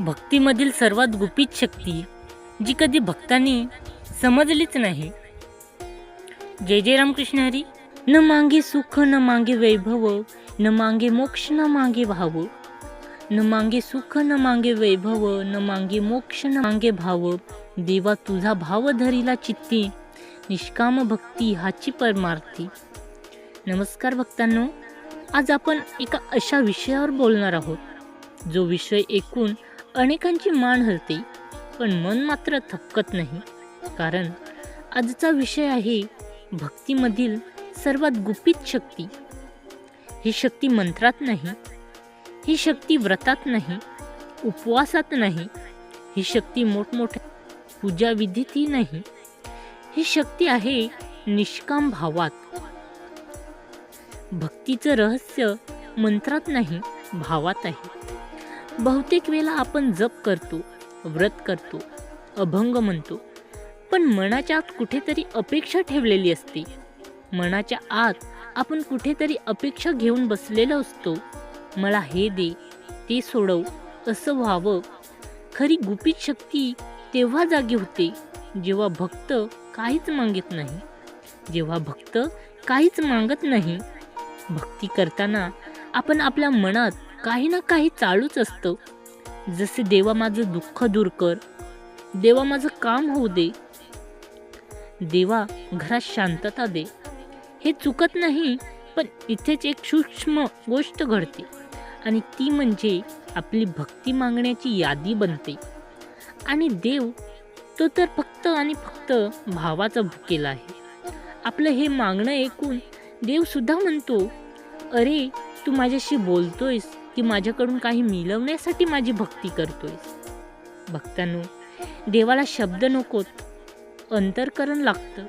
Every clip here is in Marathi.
भक्तीमधील सर्वात गुपित शक्ती जी कधी भक्तांनी समजलीच नाही. जय जय रामकृष्ण हरी. न मागे सुख न मागे वैभव न मागे मोक्ष न मागे भाव. न मागे सुख न मागे वैभव न मागे मोक्ष न मागे भाव. देवा तुझा भाव धरीला चित्ती निष्काम भक्ती हाची परमार्थी. नमस्कार भक्तांनो आज आपण एका अशा विषयावर बोलणार आहोत जो विषय ऐकून अनेकांची मान हलते पण मन मात्र थपकत नाही. कारण आजचा विषय आहे भक्तीमधील सर्वात गुपित शक्ती. ही शक्ती मंत्रात नाही ही शक्ती व्रतात नाही उपवासात नाही ही शक्ती मोठमोठ्या पूजाविधीतही नाही. ही शक्ती आहे निष्काम भावात. भक्तीचं रहस्य मंत्रात नाही भावात आहे. बहुतेक वेळा आपण जप करतो व्रत करतो अभंग म्हणतो. पण मनाच्या आत कुठेतरी अपेक्षा ठेवलेली असते. मनाच्या आत आपण कुठेतरी अपेक्षा घेऊन बसलेलो असतो. मला हे दे ते सोडव असं व्हावं. खरी गुपित शक्ती तेव्हा जागी होते जेव्हा भक्त काहीच मागत नाही. जेव्हा भक्त काहीच मागत नाही भक्ती करताना आपण आपल्या मनात काही ना काही चालूच असतं. जसे देवा माझं दुःख दूर कर देवा माझं काम होऊ दे. देवा घरात शांतता दे. हे चुकत नाही पण इथेच एक सूक्ष्म गोष्ट घडते आणि ती म्हणजे आपली भक्ती मागण्याची यादी बनते. आणि देव तो तर फक्त आणि फक्त भावाचा भुकेला आहे. आपलं हे मागणं ऐकून देवसुद्धा म्हणतो अरे तू माझ्याशी बोलतोयस की माझ्याकडून काही मिळवण्यासाठी माझी भक्ती करतोयस भक्तांनो देवाला शब्द नकोत अंतरकरण लागतं.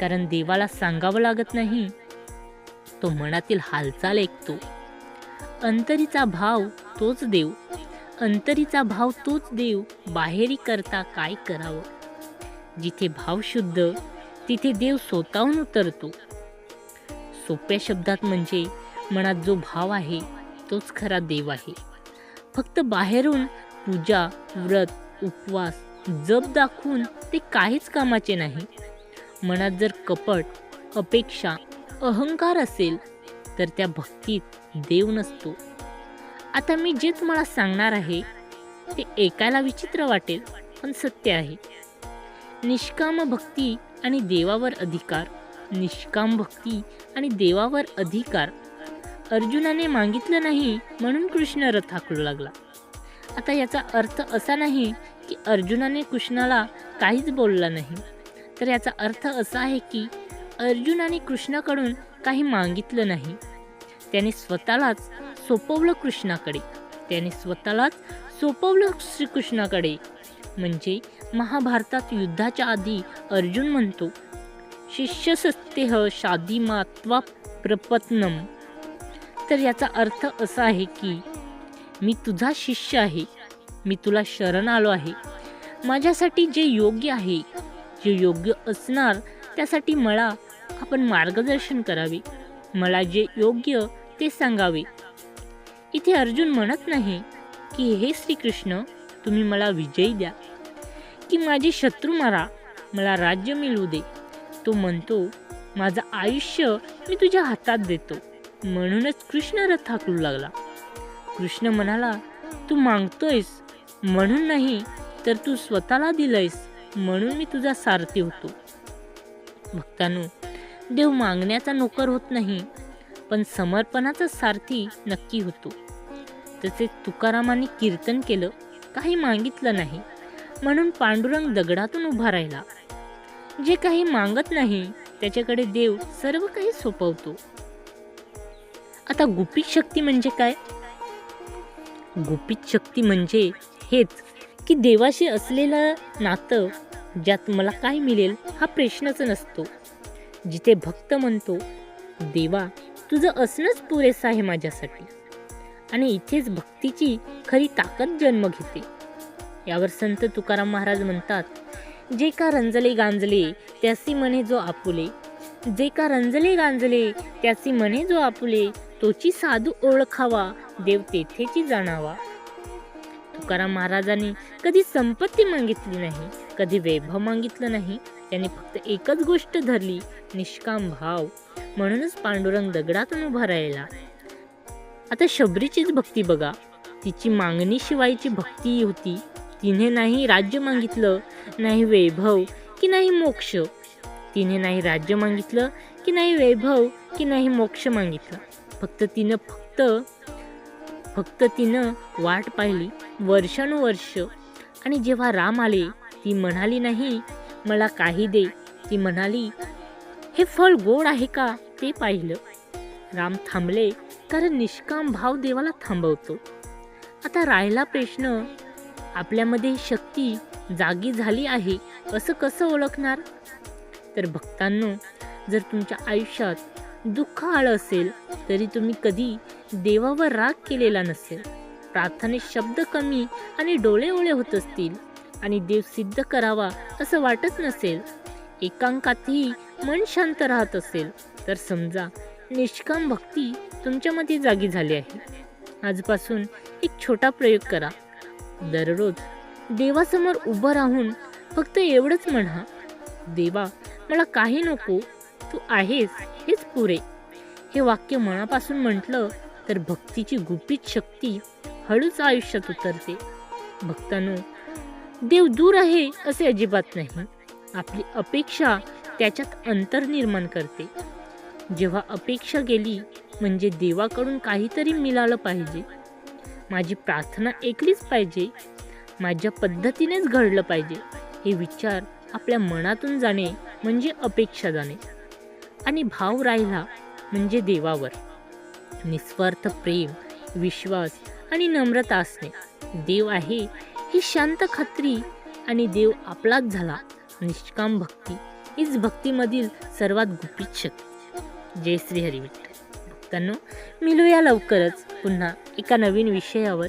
कारण देवाला सांगावं लागत नाही तो मनातील हालचाल ऐकतो. अंतरीचा भाव तोच देव अंतरीचा भाव तोच देव बाहेरी करता काय करावं? जिथे भाव शुद्ध तिथे देव स्वतःहून उतरतो. सोप्या शब्दात म्हणजे मनात जो भाव आहे तोच खरा देव आहे. फक्त बाहेरून पूजा व्रत उपवास जप दाखवून ते काहीच कामाचे नाही. मनात जर कपट अपेक्षा अहंकार असेल तर त्या भक्तीत देव नसतो. आता मी जे तुम्हाला सांगणार आहे ते ऐकायला विचित्र वाटेल पण सत्य आहे. निष्काम भक्ती आणि देवावर अधिकार निष्काम भक्ती आणि देवावर अधिकार अर्जुनाने मागितलं नाही म्हणून कृष्ण रथ हाकलू लागला. आता याचा अर्थ असा नाही की अर्जुनाने कृष्णाला काहीच बोलला नाही. तर याचा अर्थ असा आहे की अर्जुनाने कृष्णाकडून काही मागितलं नाही. त्याने स्वतःलाच सोपवलं कृष्णाकडे. त्याने स्वतःलाच सोपवलं श्रीकृष्णाकडे. म्हणजे महाभारतात युद्धाच्या आधी अर्जुन म्हणतो शिष्यसस्तेह शादी मात्वा प्रपत्नम. तर याचा अर्थ असा आहे की मी तुझा शिष्य आहे. मी तुला शरण आलो आहे. माझ्यासाठी जे योग्य आहे जे योग्य असणार त्यासाठी मला आपण मार्गदर्शन करावे. मला जे योग्य ते सांगावे. इथे अर्जुन म्हणत नाही की हे श्रीकृष्ण तुम्ही मला विजयी द्या. की माझे शत्रू मारा मला राज्य मिळवू दे. तो म्हणतो माझं आयुष्य मी तुझ्या हातात देतो. म्हणूनच कृष्ण रथ थाकलू लागला. कृष्ण म्हणाला तू मागतोयस. म्हणून नाही तर तू स्वतःला दिलंयस. म्हणून मी तुझा सारथी होतो. भक्तांनो देव मागण्याचा नोकर होत नाही पण समर्पणाचा सारथी नक्की होतो. तसेच तुकारामाने कीर्तन केलं काही मागितलं नाही. म्हणून पांडुरंग दगडातून उभा राहिला. जे काही मागत नाही त्याच्याकडे देव सर्व काही सोपवतो. आता गुपित शक्ती म्हणजे काय? गुपित शक्ती म्हणजे हेच की देवाशी असलेलं नातं ज्यात मला काय मिळेल हा प्रश्नच नसतो. जिथे भक्त म्हणतो देवा तुझं असणंच पुरेसं आहे माझ्यासाठी. आणि इथेच भक्तीची खरी ताकद जन्म घेते. यावर संत तुकाराम महाराज म्हणतात जे का रंजले गांजले त्यासी म्हणे जो आपुले. जे का रंजले गांजले त्यासी म्हणे जो आपुले. तोची साधू ओळखावा देव तेथेची जाणावा. तुकाराम महाराजांनी कधी संपत्ती मागितली नाही कधी वैभव मागितलं नाही त्यांनी फक्त एकच गोष्ट धरली निष्काम भाव. म्हणूनच पांडुरंग दगडातून उभा राहिला. आता शबरीचीच भक्ती बघा. तिची मागणी शिवायची भक्ती होती. तिने नाही राज्य मागितलं नाही वैभव की नाही मोक्ष. तिने नाही राज्य मागितलं की नाही वैभव की नाही मोक्ष मागितलं. फक्त तिनं फक्त फक्त तिनं वाट पाहिली वर्षानुवर्ष. आणि जेव्हा राम आले ती म्हणाली नाही मला काही दे. ती म्हणाली हे फळ गोड आहे का? ते पाहिलं. राम थांबले कारण निष्काम भाव देवाला थांबवतो. आता राहिला प्रश्न आपल्यामध्ये शक्ती जागी झाली आहे असं कसं ओळखणार? तर भक्तांनो जर तुमच्या आयुष्यात दुःख आलं असेल तरी तुम्ही कधी देवावर राग केलेला नसेल. प्रार्थनेत शब्द कमी आणि डोळे ओळे होत असतील आणि देव सिद्ध करावा असं वाटत नसेल. एकांकातही मन शांत राहत असेल तर समजा निष्काम भक्ती तुमच्यामध्ये जागी झाली आहे. आजपासून एक छोटा प्रयोग करा. दररोज देवासमोर उभं राहून फक्त एवढंच म्हणा देवा मला काही नको तू आहेस पुरे. हे वाक्य मनापासून म्हटलं तर भक्तीची गुपित शक्ती हळूच आयुष्यात उतरते. भक्तांनो देव दूर आहे असे अजिबात नाही. आपली अपेक्षा त्याच्यात अंतर निर्माण करते. जेव्हा अपेक्षा गेली म्हणजे देवाकडून काहीतरी मिळालं पाहिजे. माझी प्रार्थना ऐकलीच पाहिजे. माझ्या पद्धतीनेच घडलं पाहिजे. हे विचार आपल्या मनातून जाणे म्हणजे अपेक्षा जाणे. आणि भाव राहिला म्हणजे देवावर. निस्वार्थ प्रेम विश्वास आणि नम्रता असणे. देव आहे ही शांत खात्री आणि देव आपलाच झाला. निष्काम भक्ती हीच भक्तीमधील सर्वात गुपित शक्ती. जय श्री हरी विठ्ठल. भक्तांनो मिळूया लवकरच पुन्हा एका नवीन विषयावर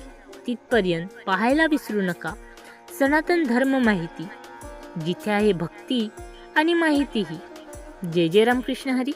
तिथपर्यंत पाहायला विसरू नका. सनातन धर्म माहिती. जिथे आहे भक्ती आणि माहितीही. जय जय रामकृष्ण हरी.